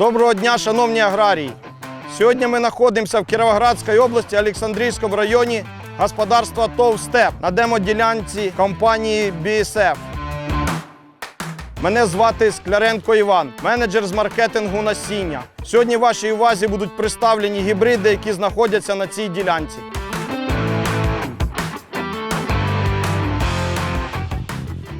Доброго дня, шановні аграрії! Сьогодні ми знаходимося в Кіровоградській області, Олександрійському районі господарства ТОВ «Степ» на демоділянці компанії BSF. Мене звати Скляренко Іван, менеджер з маркетингу насіння. Сьогодні вашій увазі будуть представлені гібриди, які знаходяться на цій ділянці.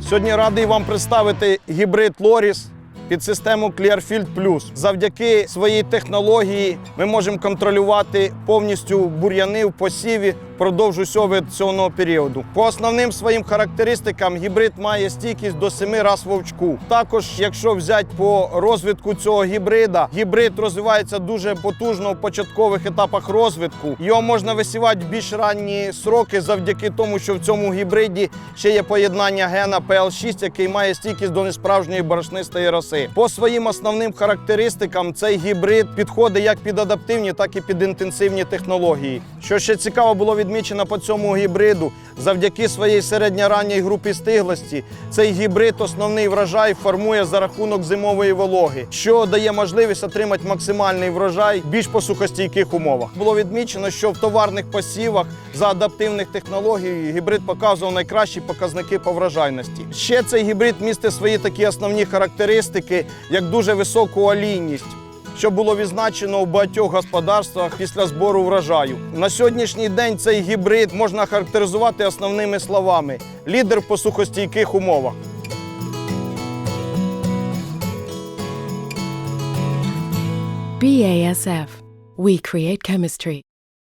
Сьогодні радий вам представити гібрид Лоріс під систему Clearfield Plus. Завдяки своїй технології ми можемо контролювати повністю бур'яни в посіві впродовж усього цього періоду. По основним своїм характеристикам гібрид має стійкість до 7 раз вовчку. Також, якщо взяти по розвитку цього гібрида, гібрид розвивається дуже потужно в початкових етапах розвитку. Його можна висівати в більш ранні сроки завдяки тому, що в цьому гібриді ще є поєднання гена PL6, який має стійкість до несправжньої борошнистої роси. По своїм основним характеристикам цей гібрид підходить як під адаптивні, так і під інтенсивні технології. Що ще цікаво було відмічено по цьому гібриду, завдяки своїй середньоранній групі стиглості, цей гібрид основний врожай формує за рахунок зимової вологи, що дає можливість отримати максимальний врожай більш посухостійких умовах. Було відмічено, що в товарних посівах за адаптивних технологій гібрид показував найкращі показники по врожайності. Ще цей гібрид містить свої такі основні характеристики, як дуже високу олійність що було відзначено у багатьох господарствах після збору врожаю. На сьогоднішній день цей гібрид можна характеризувати основними словами: лідер по сухостійких умовах. BASF. We create chemistry.